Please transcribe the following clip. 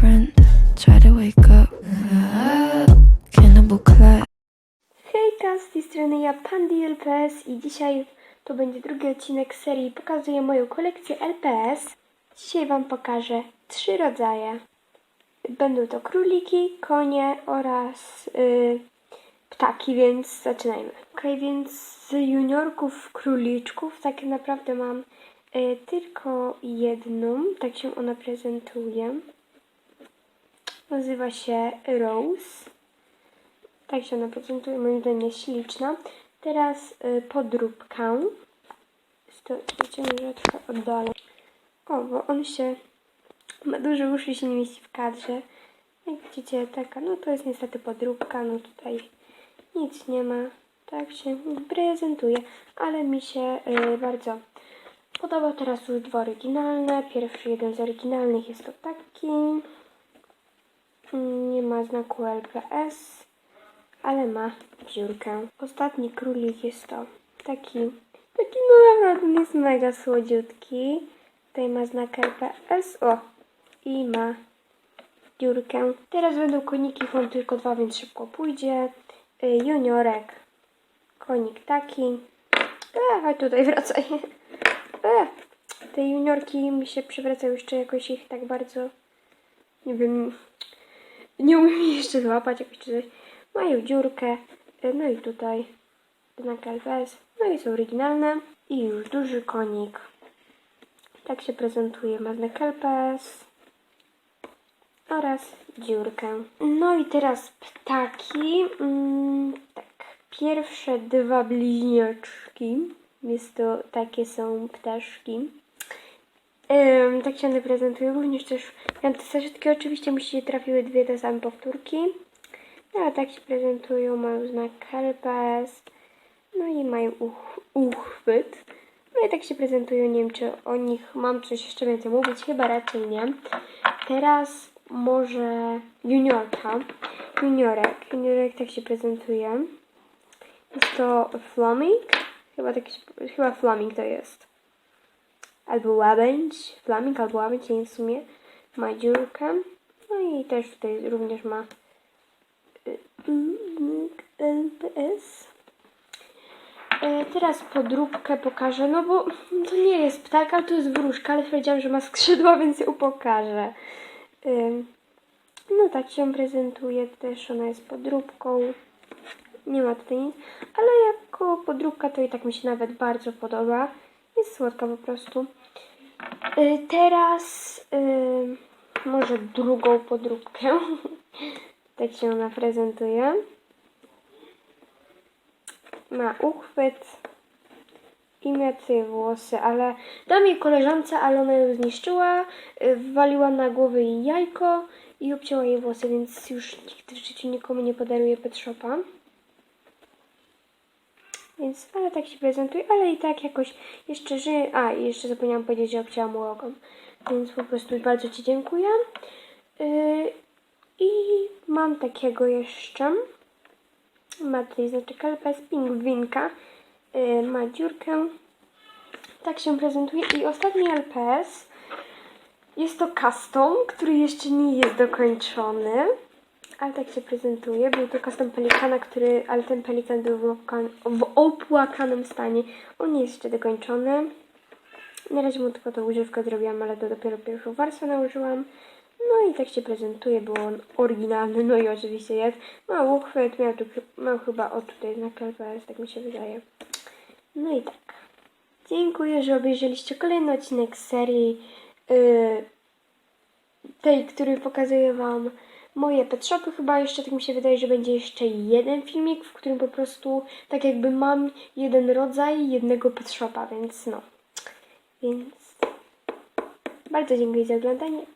friend. Try to wake up. Hejka, z tej strony ja, Pandy LPS i dzisiaj to będzie drugi odcinek serii Pokazuję moją kolekcję LPS. Dzisiaj Wam pokażę trzy rodzaje. Będą to króliki, konie oraz yy, ptaki, więc zaczynajmy. Ok, więc z juniorków króliczków tak naprawdę mam y, tylko jedną, tak się ona prezentuje. Nazywa się Rose. Tak się ona prezentuje, moim zdaniem jest śliczna. Teraz y, podróbkę. Wiecie, że trochę oddalę. O, bo on się, ma duże uszy, się nie mieści w kadrze. Jak widzicie, taka, no to jest niestety podróbka, no tutaj nic nie ma. Tak się prezentuje, ale mi się y, bardzo podoba. Teraz już dwa oryginalne. Pierwszy jeden z oryginalnych jest to taki. Nie ma znaku LPS ale ma dziurkę. Ostatni królik jest to taki, taki no naprawdę on jest mega słodziutki. Tutaj ma znak RPS, o, i ma dziurkę. Teraz będą koniki, mam tylko dwa, więc szybko pójdzie. Y, Juniorek, konik taki. E, chodź tutaj wracaj. E, te juniorki mi się przywracają jeszcze jakoś ich tak bardzo, nie wiem, nie umiem jeszcze złapać jakoś czy coś. Mają dziurkę, y, no i tutaj znak LPS, no i są oryginalne. I już duży konik. Tak się prezentuje, ma znak LPS oraz dziurkę. No i teraz ptaki. Mm, tak, pierwsze dwa bliźniaczki. Jest to, takie są ptaszki. Tak się one prezentują. Również też miałam te saszetki. Oczywiście się trafiły dwie te same powtórki. No, tak się prezentują. Mają znak LPS. No i mają uch, uchwyt. No i tak się prezentują. Nie wiem, czy o nich mam coś jeszcze więcej mówić. Chyba raczej nie. Teraz może juniorka. Juniorek. Juniorek tak się prezentuje. Jest to flaming. Chyba, tak się, chyba flaming to jest albo łabędź, flaming albo łabędź, nie w sumie, ma dziurkę. No i też tutaj również ma y, LPS. E, Teraz podróbkę pokażę, no bo to nie jest ptak, ale to jest wróżka, ale powiedziałam, że ma skrzydła, więc ją pokażę. Ym, No tak się prezentuje, też ona jest podróbką. Nie ma tutaj nic, ale jako podróbka to i tak mi się nawet bardzo podoba. Jest słodka po prostu. Y, Teraz y, może drugą podróbkę. tak się ona prezentuje. Ma uchwyt i tutaj włosy, ale dam jej koleżance, ale ona ją zniszczyła, y, wwaliła na głowę jej jajko i obcięła jej włosy, więc już nigdy w życiu nikomu nie podaruję pet shopa. Więc, ale tak się prezentuje, ale i tak jakoś jeszcze żyje. A, i jeszcze zapomniałam powiedzieć, że obcięłam ogon. Więc po prostu bardzo Ci dziękuję. Yy, I mam takiego jeszcze. Ma tutaj znaczek LPS Pingwinka. Yy, ma dziurkę. Tak się prezentuje. I ostatni LPS jest to custom, który jeszcze nie jest dokończony. Ale tak się prezentuje. Był to custom pelikana, który, ale ten pelikan był w, w opłakanym stanie. On nie jest jeszcze dokończony. Na razie mu tylko tą używkę zrobiłam, ale to dopiero pierwszą warstwę nałożyłam. No i tak się prezentuje. Był on oryginalny, no i oczywiście jest. Ma uchwyt, miał, tu, miał chyba o tutaj znak LPS, tak mi się wydaje. No i tak. Dziękuję, że obejrzeliście kolejny odcinek serii. Yy, tej, który pokazuje Wam moje pet shopy. Chyba jeszcze tak mi się wydaje, że będzie jeszcze jeden filmik, w którym po prostu tak jakby mam jeden rodzaj jednego pet shopa, więc no. Więc bardzo dziękuję za oglądanie